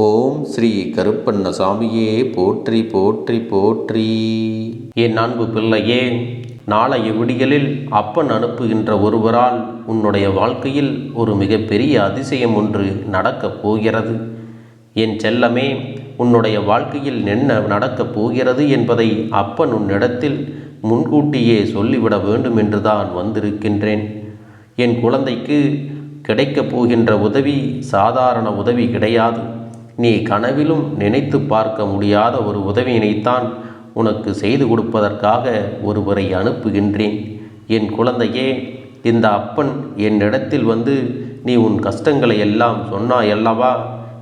ஓம் ஸ்ரீ கருப்பண்ணசாமியே போற்றி போற்றி போற்றி. என் அன்பு பிள்ளையே நாளைய விடியலில் அப்பன் அனுப்புகின்ற ஒருவரால் உன்னுடைய வாழ்க்கையில் ஒரு மிகப்பெரிய அதிசயம் ஒன்று நடக்கப் போகிறது. என் செல்லமே உன்னுடைய வாழ்க்கையில் என்ன நடக்கப் போகிறது என்பதை அப்பன் உன்னிடத்தில் முன்கூட்டியே சொல்லிவிட வேண்டும் என்றுதான் வந்திருக்கின்றேன். என் குழந்தைக்கு கிடைக்கப் போகின்ற உதவி சாதாரண உதவி கிடையாது. நீ கனவிலும் நினைத்து பார்க்க முடியாத ஒரு உதவியினைத்தான் உனக்கு செய்து கொடுப்பதற்காக ஒருவரை அனுப்புகின்றேன். என் குழந்தையே இந்த அப்பன் என்னிடத்தில் வந்து நீ உன் கஷ்டங்களை எல்லாம் சொன்னாயல்லவா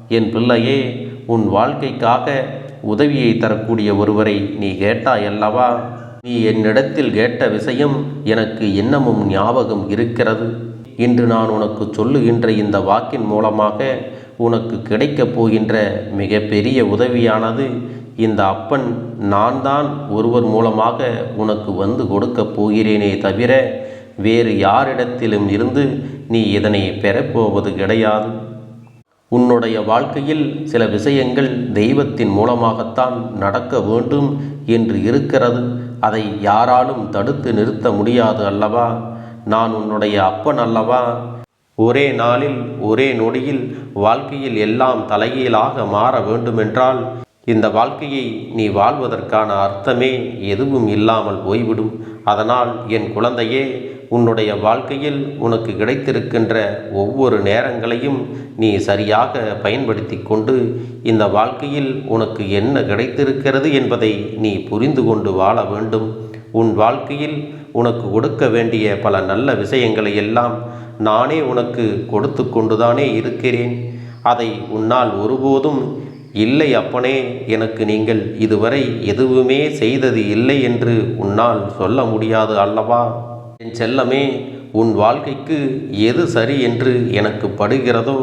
என் பிள்ளையே உன் வாழ்க்கைக்காக உதவியை தரக்கூடிய ஒருவரை நீ கேட்டாயல்லவா நீ என்னிடத்தில் கேட்ட விஷயம் எனக்கு இன்னமும் ஞாபகம் இருக்கிறது. இன்று நான் உனக்கு சொல்லுகின்ற இந்த வாக்கின் மூலமாக உனக்கு கிடைக்கப் போகின்ற மிகப்பெரிய உதவியானது இந்த அப்பன் நான் தான் ஒருவர் மூலமாக உனக்கு வந்து கொடுக்கப் போகிறேனே தவிர வேறு யாரிடத்திலும் இருந்து நீ இதனை பெறப்போவது கிடையாது. உன்னுடைய வாழ்க்கையில் சில விஷயங்கள் தெய்வத்தின் மூலமாகத்தான் நடக்க வேண்டும் என்று இருக்கிறது. அதை யாராலும் தடுத்து நிறுத்த முடியாது அல்லவா? நான் உன்னுடைய அப்பன் அல்லவா? ஒரே நாளில் ஒரே நொடியில் வாழ்க்கையில் எல்லாம் தலைகீழாக மாற வேண்டுமென்றால் இந்த வாழ்க்கையை நீ வாழ்வதற்கான அர்த்தமே எதுவும் இல்லாமல் போய்விடும். அதனால் என் குழந்தையே உன்னுடைய வாழ்க்கையில் உனக்கு கிடைத்திருக்கின்ற ஒவ்வொரு நேரங்களையும் நீ சரியாக பயன்படுத்தி கொண்டு இந்த வாழ்க்கையில் உனக்கு என்ன கிடைத்திருக்கிறது என்பதை நீ புரிந்து கொண்டு வாழ வேண்டும். உன் வாழ்க்கையில் உனக்கு கொடுக்க வேண்டிய பல நல்ல விஷயங்களை எல்லாம் நானே உனக்கு கொடுத்து கொண்டுதானே இருக்கிறேன். அதை உன்னால் ஒருபோதும் இல்லை அப்பனே எனக்கு நீங்கள் இதுவரை எதுவுமே செய்தது இல்லை என்று உன்னால் சொல்ல முடியாது அல்லவா? என் செல்லமே உன் வாழ்க்கைக்கு எது சரி என்று எனக்கு படுகிறதோ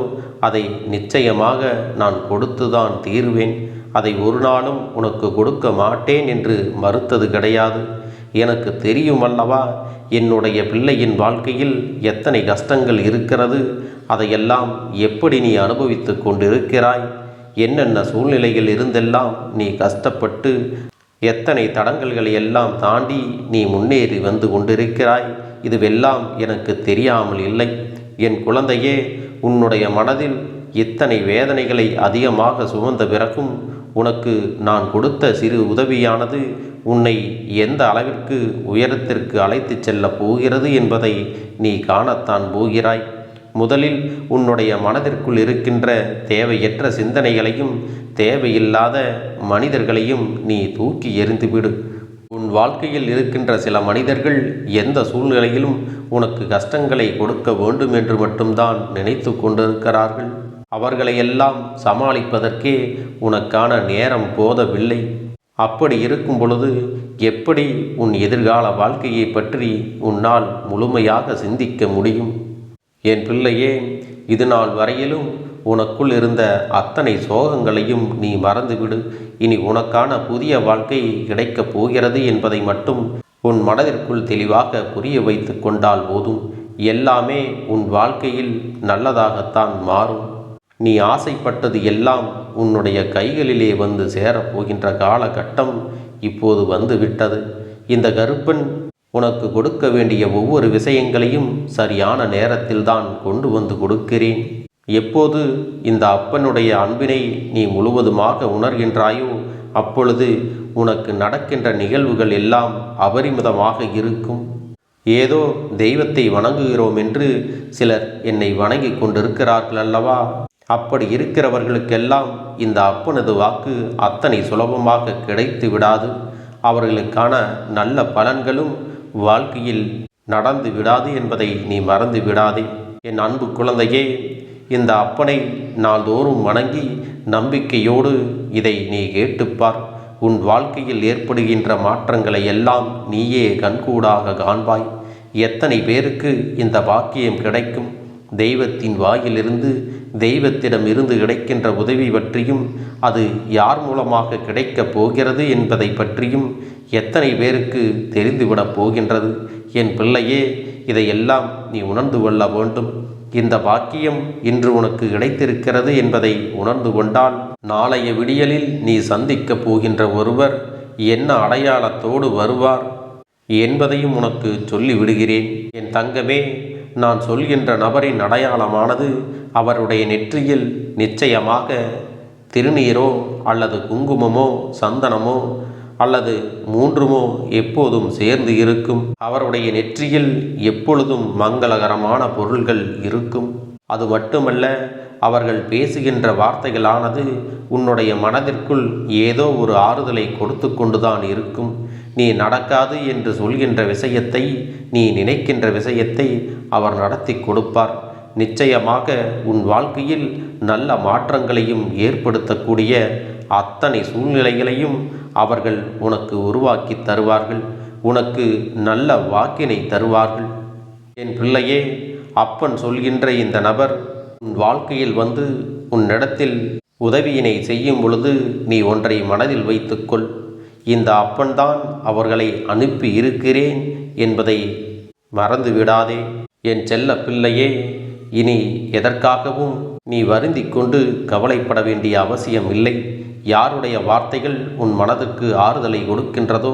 அதை நிச்சயமாக நான் கொடுத்துதான் தீருவேன். அதை ஒரு நாளும் உனக்கு கொடுக்க மாட்டேன் என்று மறுத்தது கிடையாது. எனக்கு தெரியும் அல்லவா? என்னுடைய பிள்ளையின் வாழ்க்கையில் எத்தனை கஷ்டங்கள் இருக்கிறது? அதையெல்லாம் எப்படி நீ அனுபவித்து கொண்டிருக்கிறாய்? என்னென்ன சூழ்நிலையில் இருந்தெல்லாம் நீ கஷ்டப்பட்டு எத்தனை தடங்கல்களை எல்லாம் தாண்டி நீ முன்னேறி வந்து கொண்டிருக்கிறாய்? இதுவெல்லாம் எனக்கு தெரியாமல் இல்லை. என் குழந்தையே உன்னுடைய மனதில் இத்தனை வேதனைகளை அதிகமாக சுமந்த பிறகும் உனக்கு நான் கொடுத்த சிறு உதவியானது உன்னை எந்த அளவிற்கு உயரத்திற்கு அழைத்துச் செல்லப் போகிறது என்பதை நீ காணத்தான் போகிறாய். முதலில் உன்னுடைய மனதிற்குள் இருக்கின்ற தேவையற்ற சிந்தனைகளையும் தேவையில்லாத மனிதர்களையும் நீ தூக்கி எறிந்துவிடு. உன் வாழ்க்கையில் இருக்கின்ற சில மனிதர்கள் எந்த சூழ்நிலையிலும் உனக்கு கஷ்டங்களை கொடுக்க வேண்டும் என்று மட்டும்தான் நினைத்து கொண்டிருக்கிறார்கள். அவர்களையெல்லாம் சமாளிப்பதற்கே உனக்கான நேரம் போதவில்லை. அப்படி இருக்கும் பொழுது எப்படி உன் எதிர்கால வாழ்க்கையை பற்றி உன்னால் முழுமையாக சிந்திக்க முடியும்? என் பிள்ளையே இது நாள் வரையிலும் உனக்குள் இருந்த அத்தனை சோகங்களையும் நீ மறந்துவிடு. இனி உனக்கான புதிய வாழ்க்கை கிடைக்கப் போகிறது என்பதை மட்டும் உன் மனதிற்குள் தெளிவாக புரிய வைத்து கொண்டால் போதும். எல்லாமே உன் வாழ்க்கையில் நல்லதாகத்தான் மாறும். நீ ஆசைப்பட்டது எல்லாம் உன்னுடைய கைகளிலே வந்து சேரப்போகின்ற காலகட்டம் இப்போது வந்து விட்டது இந்த கருப்பன் உனக்கு கொடுக்க வேண்டிய ஒவ்வொரு விஷயங்களையும் சரியான நேரத்தில்தான் கொண்டு வந்து கொடுக்கிறேன். எப்போது இந்த அப்பனுடைய அன்பினை நீ முழுவதுமாக உணர்கின்றாயோ அப்பொழுது உனக்கு நடக்கின்ற நிகழ்வுகள் எல்லாம் அபரிமிதமாக இருக்கும். ஏதோ தெய்வத்தை வணங்குகிறோம் என்று சிலர் என்னை வணங்கி கொண்டிருக்கிறார்கள் அல்லவா? அப்படி இருக்கிறவர்களுக்கெல்லாம் இந்த அப்பனது வாக்கு அத்தனை சுலபமாக கிடைத்து விடாது. அவர்களுக்கான நல்ல பலன்களும் வாழ்க்கையில் நடந்து விடாது என்பதை நீ மறந்து விடாதே. என் அன்பு குழந்தையே இந்த அப்பனை நாள்தோறும் வணங்கி நம்பிக்கையோடு இதை நீ கேட்டுப்பார் உன் வாழ்க்கையில் ஏற்படுகின்ற மாற்றங்களை எல்லாம் நீயே கண்கூடாக காண்பாய். எத்தனை பேருக்கு இந்த பாக்கியம் கிடைக்கும்? தெய்வத்தின் வாயிலிருந்து தெய்வத்திடம் இருந்து கிடைக்கின்ற உதவி பற்றியும் அது யார் மூலமாக கிடைக்கப் போகிறது என்பதை பற்றியும் எத்தனை பேருக்கு தெரிந்துவிடப் போகின்றது? என் பிள்ளையே இதையெல்லாம் நீ உணர்ந்து கொள்ள வேண்டும். இந்த பாக்கியம் இன்று உனக்கு கிடைத்திருக்கிறது என்பதை உணர்ந்து கொண்டால் நாளைய விடியலில் நீ சந்திக்கப் போகின்ற ஒருவர் என்ன அடையாளத்தோடு வருவார் என்பதையும் உனக்கு சொல்லிவிடுகிறேன். என் தங்கமே நான் சொல்கின்ற நபரின் அடையாளமானது அவருடைய நெற்றியில் நிச்சயமாக திருநீரோ அல்லது குங்குமமோ சந்தனமோ அல்லது மூன்றுமோ எப்போதும் சேர்ந்து இருக்கும். அவருடைய நெற்றியில் எப்பொழுதும் மங்களகரமான பொருள்கள் இருக்கும். அது மட்டுமல்ல அவர்கள் பேசுகின்ற வார்த்தைகளானது உன்னுடைய மனதிற்குள் ஏதோ ஒரு ஆறுதலை கொடுத்து கொண்டுதான் இருக்கும். நீ நடக்காது என்று சொல்கின்ற விஷயத்தை நீ நினைக்கின்ற விஷயத்தை அவர் நடத்தி கொடுப்பார். நிச்சயமாக உன் வாழ்க்கையில் நல்ல மாற்றங்களையும் ஏற்படுத்தக்கூடிய அத்தனை சூழ்நிலைகளையும் அவர்கள் உனக்கு உருவாக்கி தருவார்கள். உனக்கு நல்ல வாக்கினை தருவார்கள். என் பிள்ளையே அப்பன் சொல்கின்ற இந்த நபர் உன் வாழ்க்கையில் வந்து உன்னிடத்தில் உதவியினை செய்யும் பொழுது நீ ஒன்றை மனதில் வைத்துக்கொள் இந்த அப்பன்தான் அவர்களை அனுப்பி இருக்கிறேன் என்பதை மறந்து விடாதே என் செல்ல பிள்ளையே இனி எதற்காகவும் நீ வருந்தி கொண்டு கவலைப்பட வேண்டிய அவசியம் இல்லை. யாருடைய வார்த்தைகள் உன் மனதுக்கு ஆறுதலை கொடுக்கின்றதோ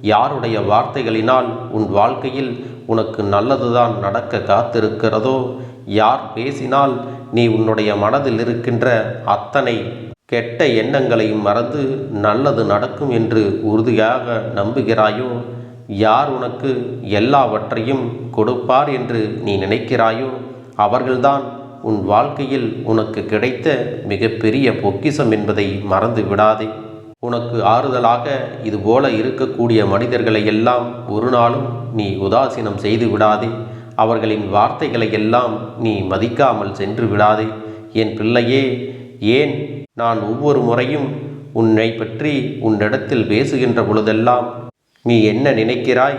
யாருடைய வார்த்தைகளினால் உன் வாழ்க்கையில் உனக்கு நல்லதுதான் நடக்க காத்திருக்கிறதோ யார் பேசினால் நீ உன்னுடைய மனதில் இருக்கின்ற அத்தனை கெட்ட எண்ணங்களையும் மறந்து நல்லது நடக்கும் என்று உறுதியாக நம்புகிறாயோ? யார் உனக்கு எல்லாவற்றையும் கொடுப்பார் என்று நீ நினைக்கிறாயோ? அவர்கள்தான் உன் வாழ்க்கையில் உனக்கு கிடைத்த மிகப்பெரிய பொக்கிஷம் என்பதை மறந்து விடாதே. உனக்கு ஆறுதலாக இதுபோல இருக்கக்கூடிய மனிதர்களை எல்லாம் ஒரு நாளும் நீ உதாசீனம் செய்து விடாதே. அவர்களின் வார்த்தைகளை எல்லாம் நீ மதிக்காமல் சென்று விடாதே. என் பிள்ளையே ஏன் நான் ஒவ்வொரு முறையும் உன்னை பற்றி உன்னிடத்தில் பேசுகின்ற பொழுதெல்லாம் நீ என்ன நினைக்கிறாய்?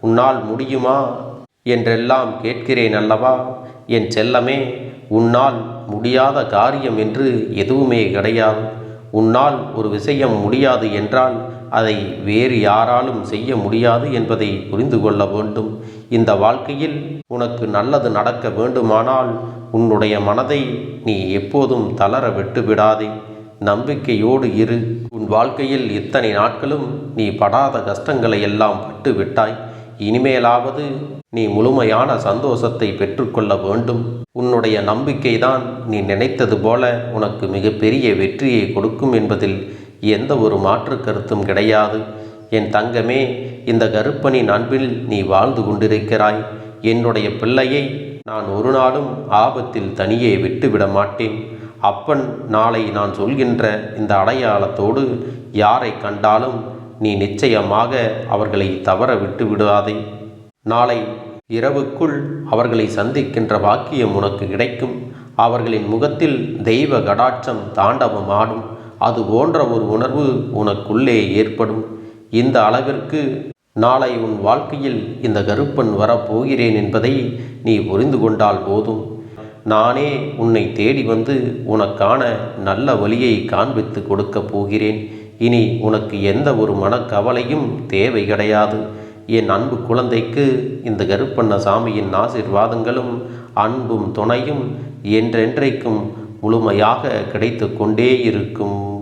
உன்னால் முடியுமா? என்றெல்லாம் கேட்கிறேன் அல்லவா? என் செல்லமே உன்னால் முடியாத காரியம் என்று எதுவுமே கிடையாது. உன்னால் ஒரு விஷயம் முடியாது என்றால் அதை வேறு யாராலும் செய்ய முடியாது என்பதை புரிந்து கொள்ள வேண்டும். இந்த வாழ்க்கையில் உனக்கு நல்லது நடக்க வேண்டுமானால் உன்னுடைய மனதை நீ எப்போதும் தளர விட்டு விடாதே நம்பிக்கையோடு இரு. உன் வாழ்க்கையில் இத்தனை நாட்களும் நீ படாத கஷ்டங்களை எல்லாம் பட்டு விட்டாய் இனிமேலாவது நீ முழுமையான சந்தோஷத்தை பெற்றுக்கொள்ள வேண்டும். உன்னுடைய நம்பிக்கைதான் நீ நினைத்தது போல உனக்கு மிகப்பெரிய வெற்றியை கொடுக்கும் என்பதில் எந்த ஒரு மாற்று கருத்தும் கிடையாது. என் தங்கமே இந்த கருப்பனின் அன்பில் நீ வாழ்ந்து கொண்டிருக்கிறாய். என்னுடைய பிள்ளையை நான் ஒரு நாளும் ஆபத்தில் தனியே விட்டுவிட மாட்டேன். அப்பன் நாளை நான் சொல்கின்ற இந்த அடையாளத்தோடு யாரை கண்டாலும் நீ நிச்சயமாக அவர்களை தவற விட்டு விடாதே. நாளை இரவுக்குள் அவர்களை சந்திக்கின்ற வாக்கியம் உனக்கு கிடைக்கும். அவர்களின் முகத்தில் தெய்வ கடாட்சம் தாண்டவம் ஆடும் அது போன்ற ஒரு உணர்வு உனக்குள்ளே ஏற்படும். இந்த அளவிற்கு நாளை உன் வாழ்க்கையில் இந்த கருப்பன் வரப்போகிறேன் என்பதை நீ புரிந்து கொண்டால் போதும். நானே உன்னை தேடி வந்து உனக்கான நல்ல வழியை காண்பித்து கொடுக்கப் போகிறேன். இனி உனக்கு எந்த ஒரு மனக்கவலையும் தேவை கிடையாது. என் அன்பு குழந்தைக்கு இந்த கருப்பண்ண சாமியின் ஆசிர்வாதங்களும் அன்பும் துணையும் என்றென்றைக்கும் முழுமையாக கிடைத்து கொண்டே இருக்கும்.